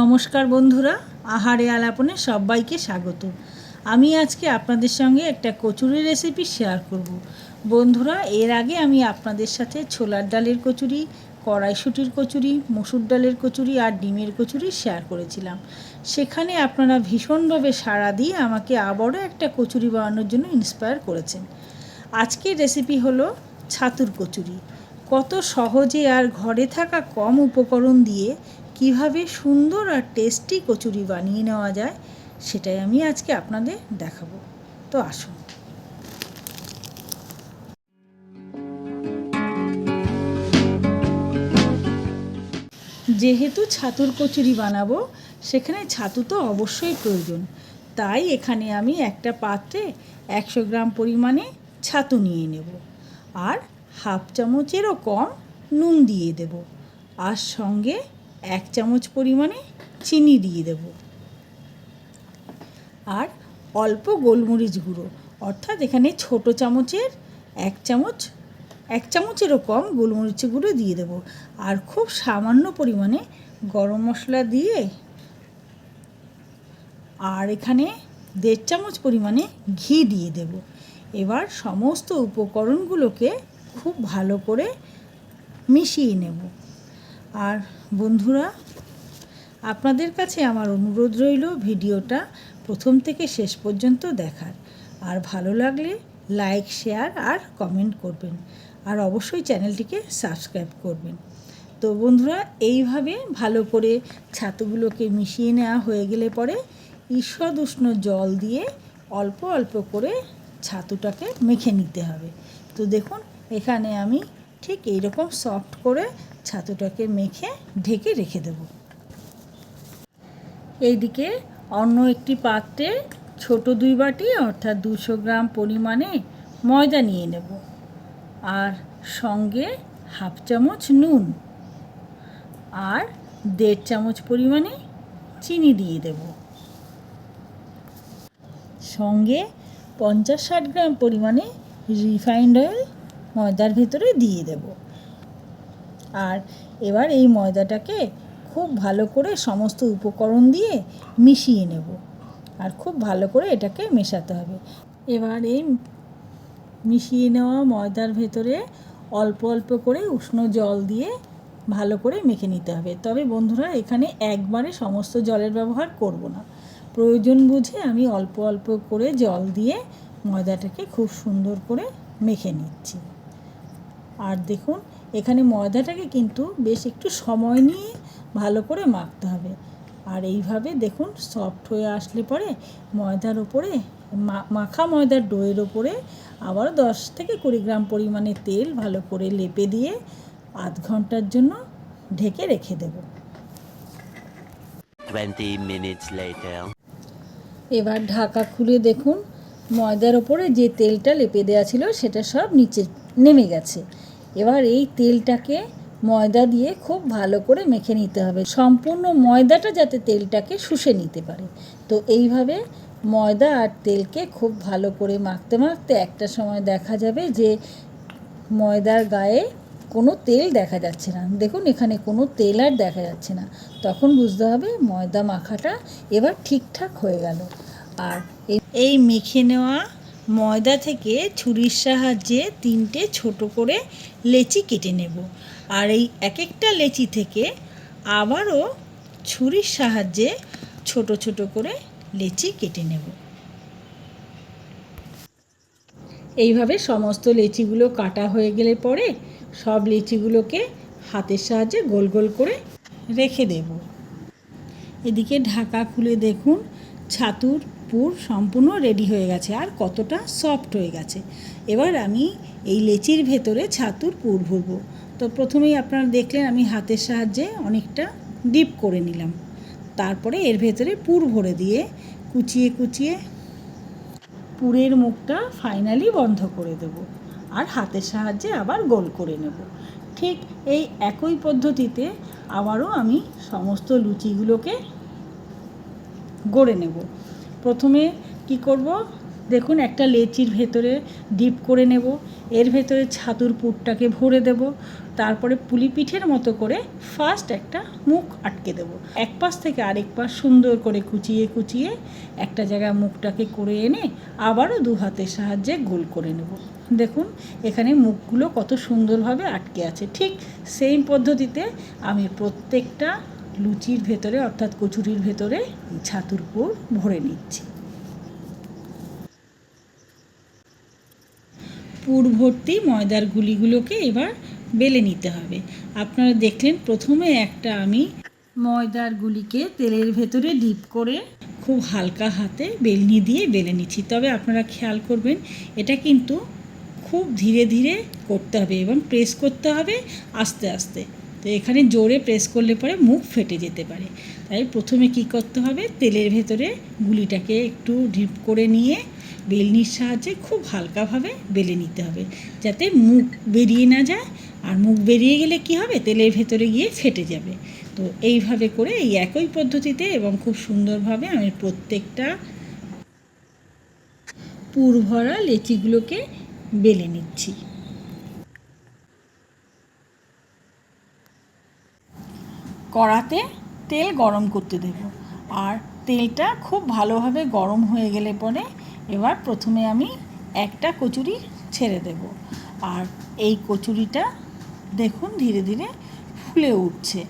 নমস্কার বন্ধুরা, আহারে আলাপনে সবাইকে স্বাগত। আমি আজকে আপনাদের সঙ্গে একটা কচুরি রেসিপি শেয়ার করব। বন্ধুরা, এর আগে আমি আপনাদের সাথে ছোলার ডালের কচুরি, কড়াইশুটির কচুরি, মসুর ডালের কচুরি আর ডিমের কচুরি শেয়ার করেছিলাম। সেখানে আপনারা ভীষণভাবে সাড়া দিয়ে আমাকে আবারও একটা কচুরি বানানোর জন্য ইন্সপায়ার করেছেন। আজকের রেসিপি হলো ছাতুর কচুরি। কত সহজে আর ঘরে থাকা কম উপকরণ দিয়ে কীভাবে সুন্দর আর টেস্টি কচুরি বানিয়ে নেওয়া যায়, সেটাই আমি আজকে আপনাদের দেখাবো। তো আসুন। যেহেতু ছাতুর কচুরি বানাবো, সেখানে ছাতু তো অবশ্যই প্রয়োজন। তাই এখানে আমি একটা পাত্রে একশো গ্রাম পরিমাণে ছাতু নিয়ে নেব আর হাফ চামচেরও কম নুন দিয়ে দেব। আর সঙ্গে এক চামচ পরিমাণে চিনি দিয়ে দেব। আর অল্প গোলমরিচ গুঁড়ো, অর্থাৎ এখানে ছোট চামচের এক চামচ, এক চামচেরও কম গোলমরিচ গুঁড়ো দিয়ে দেব। আর খুব সামান্য পরিমাণে গরম মশলা দিয়ে, আর এখানে দেড় চামচ পরিমাণে ঘি দিয়ে দেব। এবার সমস্ত উপকরণগুলোকে খুব ভালো করে মিশিয়ে নেব। আর বন্ধুরা, আপনাদের কাছে আমার অনুরোধ রইল ভিডিওটা প্রথম থেকে শেষ পর্যন্ত দেখার। আর ভালো লাগলে লাইক, শেয়ার আর কমেন্ট করবেন। আর অবশ্যই চ্যানেলটিকে সাবস্ক্রাইব করবেন। তো বন্ধুরা, এইভাবে ভালো করে ছাতুগুলোকে মিশিয়ে নেওয়া হয়ে গেলে পরে ঈষদ উষ্ণ জল দিয়ে অল্প অল্প করে ছাতুটাকে মেখে নিতে হবে। তো দেখুন, এখানে আমি ঠিক এইরকম সফট করে ছাতুটাকে মেখে ঢেকে রেখে দেব। এইদিকে অন্য একটি পাত্রে ছোট দুই বাটি অর্থাৎ দুশো গ্রাম পরিমাণে ময়দা নিয়ে নেব আর সঙ্গে হাফ চামচ নুন আর দেড় চামচ পরিমাণে চিনি দিয়ে দেব। সঙ্গে পঞ্চাশ ষাট গ্রাম পরিমাণে রিফাইন্ড অয়েল ময়দার ভেতরে দিয়ে দেব। আর এবার এই ময়দাটাকে খুব ভালো করে সমস্ত উপকরণ দিয়ে মিশিয়ে নেব। আর খুব ভালো করে এটাকে মেশাতে হবে। এবার এই মিশিয়ে নেওয়া ময়দার ভেতরে অল্প অল্প করে উষ্ণ জল দিয়ে ভালো করে মেখে নিতে হবে। তবে বন্ধুরা, এখানে একবারে সমস্ত জলের ব্যবহার করব না। প্রয়োজন বুঝে আমি অল্প অল্প করে জল দিয়ে ময়দাটাকে খুব সুন্দর করে মেখে নিচ্ছি। আর দেখুন এখানে ময়দাটাকে কিন্তু বেশ একটু সময় নিয়ে ভালো করে মাখতে হবে। আর এইভাবে দেখুন সফট হয়ে আসলে পরে ময়দার ওপরে মাখা ময়দার ডোয়ের ওপরে আবারও দশ থেকে কুড়ি গ্রাম পরিমাণে তেল ভালো করে লেপে দিয়ে আধ ঘণ্টার জন্য ঢেকে রেখে দেব। 20 minutes later. এবার ঢাকা খুলে দেখুন ময়দার ওপরে যে তেলটা লেপে দেওয়া ছিল সেটা সব নিচে নেমে গেছে। এবার এই তেলটাকে ময়দা দিয়ে খুব ভালো করে মেখে নিতে হবে। সম্পূর্ণ ময়দাটা যাতে তেলটাকে শুষে নিতে পারে। তো এইভাবে ময়দা আর তেলকে খুব ভালো করে মাখতে মাখতে একটা সময় দেখা যাবে যে ময়দার গায়ে কোনো তেল দেখা যাচ্ছে না। দেখুন, এখানে কোনো তেল আর দেখা যাচ্ছে না। তখন বুঝতে হবে ময়দা মাখাটা এবার ঠিকঠাক হয়ে গেল। আর এই মেখে নেওয়া ময়দা থেকে ছুরির সাহায্যে তিনটে ছোট করে লেচি কেটে নেব। আর এই এক একটা লেচি থেকে আবারও ছুরির সাহায্যে ছোট ছোট করে লেচি কেটে নেব। এইভাবে সমস্ত লেচিগুলো কাটা হয়ে গেলে পরে সব লিচিগুলোকে হাতের সাহায্যে গোল গোল করে রেখে দেব। এদিকে ঢাকা খুলে দেখুন, ছাতুর পুর সম্পূর্ণ রেডি হয়ে গেছে আর কতটা সফট হয়ে গেছে। এবার আমি এই লেচির ভেতরে ছাতুর পুর ভরবো। তো প্রথমেই আপনারা দেখলেন আমি হাতের সাহায্যে অনেকটা ডিপ করে নিলাম। তারপরে এর ভেতরে পুর ভরে দিয়ে কুচিয়ে কুচিয়ে পুরের মুখটা ফাইনালি বন্ধ করে দেব আর হাতের সাহায্যে আবার গোল করে নেব। ঠিক এই একই পদ্ধতিতে আবারও আমি সমস্ত লুচিগুলোকে গড়ে নেব। প্রথমে কি করব? দেখুন, একটা লেচির ভেতরে ডিপ করে নেব। এর ভেতরে ছাতুর পুরটাকে ভরে দেব। তারপরে পুলি পিঠের মতো করে ফার্স্ট একটা মুখ আটকে দেব। এক পাশ থেকে আরেক পাশ সুন্দর করে কুচিয়ে কুচিয়ে একটা জায়গায় মুখটাকে করে এনে আবারও দু হাতের সাহায্যে গোল করে নেব। দেখুন, এখানে মুখগুলো কত সুন্দরভাবে আটকে আছে। ঠিক সেই পদ্ধতিতে আমি প্রত্যেকটা লুচির ভেতরে, অর্থাৎ কচুরির ভেতরে ছাতুর পুর ভরে নিচ্ছি। পুর ভর্তি ময়দার গুলিগুলোকে এবার বেলে নিতে হবে। আপনারা দেখলেন, প্রথমে একটা আমি ময়দার গুলিকে তেলের ভেতরে ডিপ করে খুব হালকা হাতে বেলনি দিয়ে বেলে নিচ্ছি। তবে আপনারা খেয়াল করবেন, এটা কিন্তু খুব ধীরে ধীরে করতে হবে এবং প্রেস করতে হবে আস্তে আস্তে। এখানে জোরে প্রেস করলে পরে মুখ ফেটে যেতে পারে। তাই প্রথমে কি করতে হবে? তেলের ভেতরে গুলিটাকে একটু ডিপ করে নিয়ে বেলনির সাহায্যে খুব হালকাভাবে বেলে নিতে হবে। যাতে মুখ বেরিয়ে না যায়। আর মুখ বেরিয়ে গেলে কি হবে? তেলের ভেতরে গিয়ে ফেটে যাবে। তো এইভাবে করে এই একই পদ্ধতিতে এবং খুব সুন্দরভাবে আমি প্রত্যেকটা পুর ভরা লেচিগুলোকে বেলে নিচ্ছি। কড়াতে তেল গরম করতে দেব। আর তেলটা খুব ভালোভাবে গরম হয়ে গেলে পরে এবার প্রথমে আমি একটা কচুরি ছেড়ে দেব। আর এই কচুরিটা দেখুন ধীরে ধীরে ফুলে উঠছে।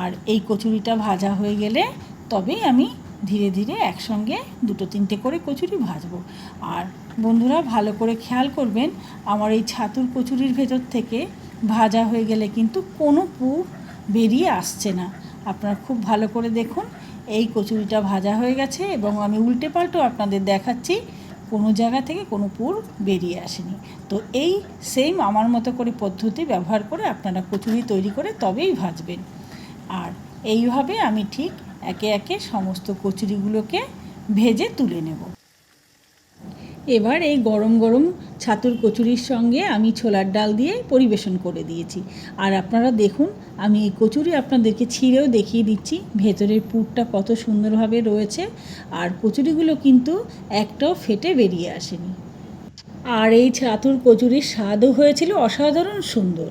আর এই কচুরিটা ভাজা হয়ে গেলে তবেই আমি ধীরে ধীরে একসঙ্গে দুটো তিনটে করে কচুরি ভাজবো। আর বন্ধুরা ভালো করে খেয়াল করবেন, আমার এই ছাতুর কচুরির ভেতর থেকে ভাজা হয়ে গেলে কিন্তু কোনো পুর বেরিয়ে আসছে না। আপনারা খুব ভালো করে দেখুন, এই কচুরিটা ভাজা হয়ে গেছে এবং আমি উল্টে পাল্টো আপনাদের দেখাচ্ছি, কোনো জায়গা থেকে কোনো পুর বেরিয়ে আসেনি। তো এই সেম আমার মতো করে পদ্ধতি ব্যবহার করে আপনারা কচুরি তৈরি করে তবেই ভাজবেন। আর এইভাবে আমি ঠিক একে একে সমস্ত কচুরিগুলোকে ভেজে তুলে নেব। এবার এই গরম গরম ছাতুর কচুরির সঙ্গে আমি ছোলার ডাল দিয়ে পরিবেশন করে দিয়েছি। আর আপনারা দেখুন, আমি এই কচুরি আপনাদেরকে ছিঁড়েও দেখিয়ে দিচ্ছি। ভেতরের পুরটা কত সুন্দরভাবে রয়েছে আর কচুরিগুলো কিন্তু একটাও ফেটে বেরিয়ে আসেনি। আর এই ছাতুর কচুরির স্বাদও হয়েছিল অসাধারণ সুন্দর।